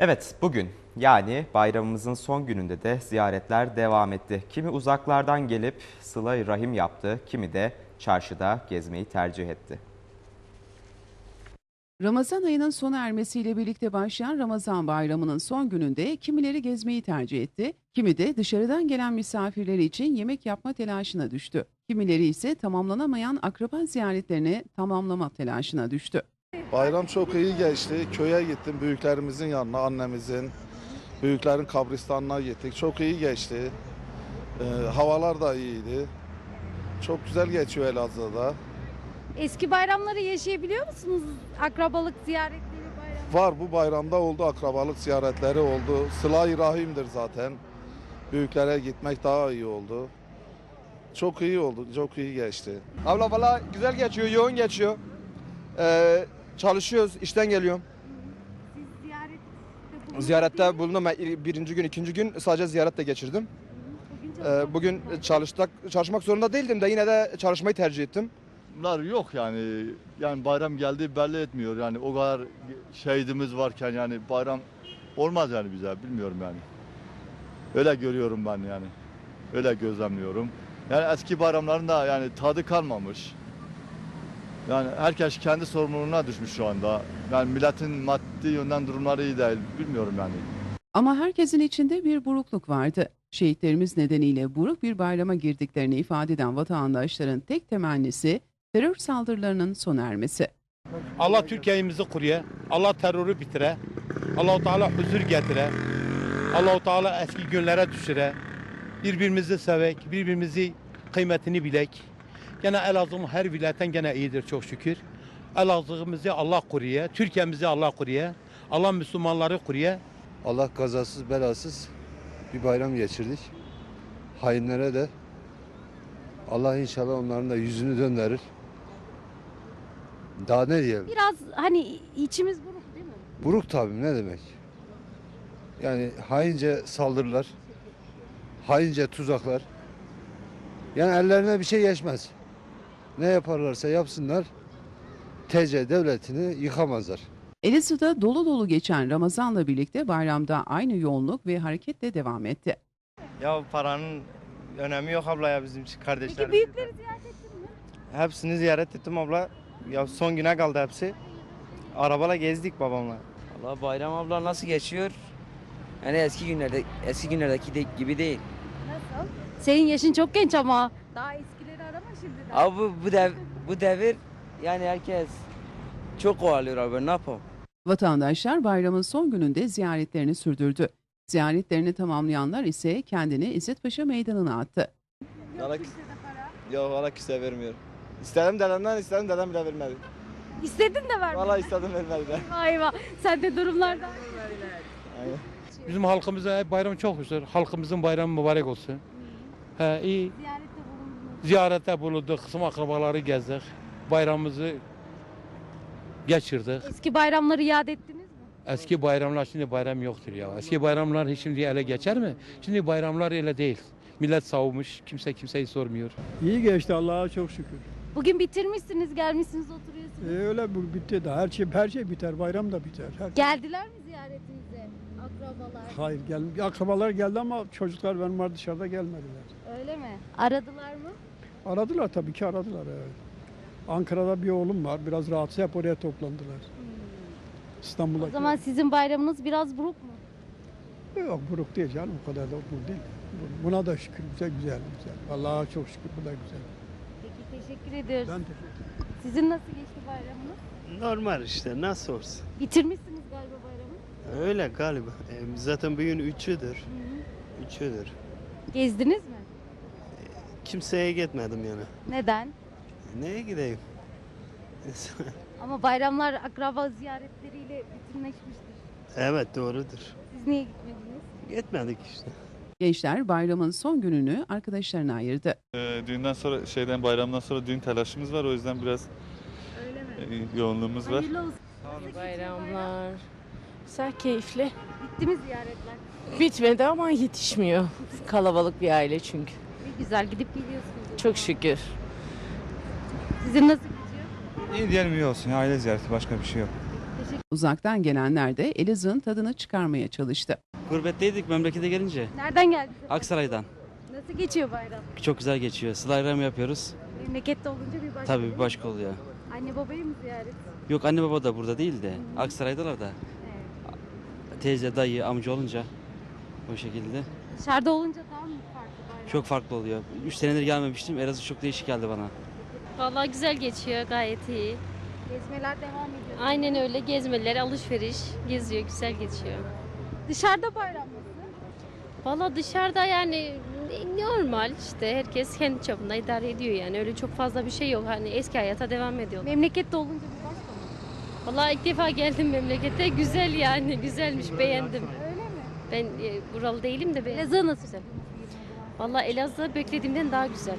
Evet bugün yani bayramımızın son gününde de ziyaretler devam etti. Kimi uzaklardan gelip sıla rahim yaptı, kimi de çarşıda gezmeyi tercih etti. Ramazan ayının sona ermesiyle birlikte başlayan Ramazan bayramının son gününde kimileri gezmeyi tercih etti, kimi de dışarıdan gelen misafirler için yemek yapma telaşına düştü. Kimileri ise tamamlanamayan akraba ziyaretlerini tamamlama telaşına düştü. Bayram çok iyi geçti. Köye gittim büyüklerimizin yanına, annemizin. Büyüklerin kabristanına gittik. Çok iyi geçti. Ee, havalar da iyiydi. Çok güzel geçiyor Elazığ'da. Eski bayramları yaşayabiliyor musunuz? Akrabalık ziyaretleri bayram. Var bu bayramda oldu akrabalık ziyaretleri oldu. Sıla-i Rahim'dir zaten. Büyüklere gitmek daha iyi oldu. Çok iyi oldu, çok iyi geçti. Abla valla güzel geçiyor, yoğun geçiyor. Ee, çalışıyoruz, işten geliyorum. Siz ziyarette bulundunuz Ziyarette bulundum. Ben birinci gün, ikinci gün sadece ziyaretle geçirdim. Bugün Ee, çalışmak bugün zorunda. çalıştık, çalışmak zorunda değildim de yine de çalışmayı tercih ettim. Bunlar yok yani. Yani bayram geldi belli etmiyor. Yani o kadar şehidimiz varken yani bayram olmaz yani bize. Bilmiyorum yani. Öyle görüyorum ben yani. Öyle gözlemliyorum. Yani eski bayramların da yani tadı kalmamış. Yani herkes kendi sorumluluğuna düşmüş şu anda. Yani milletin maddi yönden durumları iyi değil. Bilmiyorum yani. Ama herkesin içinde bir burukluk vardı. Şehitlerimiz nedeniyle buruk bir bayrama girdiklerini ifade eden vatandaşların tek temennisi terör saldırılarının sona ermesi. Allah Türkiye'mizi kuruya. Allah terörü bitire. Allahu Teala huzur getire. Allahu Teala eski günlere düşüre. Birbirimizi sevek, birbirimizi kıymetini bilek. Gene Elazığ'ın her vilayetten gene iyidir çok şükür. Elazığ'ımızı Allah kuruya, Türkiye'mizi Allah kuruya. Allah Müslümanları kuruya. Allah kazasız belasız bir bayram geçirdik. Hainlere de Allah inşallah onların da yüzünü döndürür. Daha ne diyelim? Biraz hani içimiz buruk değil mi? Buruk tabii ne demek? Yani haince saldırılar, haince tuzaklar. Yani ellerine bir şey geçmez. Ne yaparlarsa yapsınlar TC devletini yıkamazlar. Elazığ'da dolu dolu geçen Ramazan'la birlikte bayramda aynı yoğunluk ve hareketle devam etti. Ya paranın önemi yok abla ya bizim Peki kardeşlerimiz. büyükleri ziyaret ettin mi? Hepsini ziyaret ettim abla. Ya son güne kaldı hepsi. Arabala gezdik babamla. Allah bayram abla nasıl geçiyor? Yani eski günlerde eski günlerdeki de, gibi değil. Nasıl? Senin yaşın çok genç ama. Daha eskileri şimdiden. Abi bu, bu dev bu devir yani herkes çok kovalıyor abi ne yapalım? Vatandaşlar bayramın son gününde ziyaretlerini sürdürdü. Ziyaretlerini tamamlayanlar ise kendini İzzet Paşa Meydanı'na attı. Valla, Kimse de para. yok valla kimse vermiyor. İstedim dedemden, istedim dedem bile vermedi. İstedin de ver. Valla istedim vermedi de. Ayva. Sen de durumlardan. Aynen. Bizim halkımıza hep bayram çok güzel. Halkımızın bayramı mübarek olsun. He, iyi. Ziyarette Ziyarette bulunduk, kısım akrabaları gezdik. Bayramımızı geçirdik. Eski bayramları yad ettiniz mi? Eski bayramlar şimdi bayram yoktur ya. Eski bayramlar hiç şimdi ele geçer mi? Şimdi bayramlar öyle değil. Millet savunmuş, kimse kimseyi sormuyor. İyi geçti Allah'a çok şükür. Bugün bitirmişsiniz, gelmişsiniz, oturuyorsunuz. Ee, öyle bu bitti de her şey her şey biter, bayram da biter. Her... Geldiler mi ziyaretinize? Akrabalar. Hayır gel akrabalar geldi ama çocuklar benim var dışarıda gelmediler. Öyle mi? Aradılar mı? Aradılar tabii ki aradılar. Evet. Ankara'da bir oğlum var. Biraz rahatsız hep oraya toplandılar. İstanbul'a. O zaman sizin bayramınız biraz buruk mu? Yok buruk değil canım o kadar da buruk değil. Buna da şükür güzel güzel güzel. Allah'a çok şükür bu da güzel. Peki teşekkür ediyoruz. Ben teşekkür ederim. Sizin nasıl geçti bayramınız? Normal işte nasıl olsun. Bitirmişsiniz galiba bayramı. Öyle galiba. E, zaten bugün üçüdür. Üçüdür. Gezdiniz mi? Kimseye gitmedim yani. Neden? Neye gideyim? Ama bayramlar akraba ziyaretleriyle bütünleşmiştir. evet doğrudur. Siz niye gitmediniz? Gitmedik işte. Gençler bayramın son gününü arkadaşlarına ayırdı. Ee, düğünden sonra şeyden bayramdan sonra düğün telaşımız var. O yüzden biraz Öyle mi? e, yoğunluğumuz var. Hayırlı olsun. Bayramlar. Güzel, keyifli. Bitti mi ziyaretler? Bitmedi ama yetişmiyor. Kalabalık bir aile çünkü. Güzel gidip geliyorsunuz. Çok şükür. Sizin nasıl geçiyor? İyi diyelim iyi olsun. Aile ziyareti başka bir şey yok. Uzaktan gelenler de Elazığ'ın tadını çıkarmaya çalıştı. Gurbetteydik memlekete gelince. Nereden geldiniz? Aksaray'dan. Nasıl geçiyor bayram? Çok güzel geçiyor. Sıla yapıyoruz. Memlekette olunca bir başka. Tabii bir başka oluyor. Anne babayı mı ziyaret? Yok anne baba da burada değil de Aksaray'dalar da. Teyze, dayı, amca olunca o şekilde. Dışarıda olunca bayram? Çok farklı oluyor. 3 senedir gelmemiştim. Elazığ çok değişik geldi bana. Vallahi güzel geçiyor gayet iyi. Gezmeler devam ediyor. Aynen öyle gezmeler, alışveriş geziyor, güzel geçiyor. Dışarıda bayram? Vallahi dışarıda yani normal işte herkes kendi çapında idare ediyor yani öyle çok fazla bir şey yok hani eski hayata devam ediyor. Memlekette olunca bir başka mı? Vallahi ilk defa geldim memlekete güzel yani güzelmiş beğendim. Öyle mi? Ben e, buralı değilim de beğendim. Elazığ nasıl? Vallahi Elazığ beklediğimden daha güzel.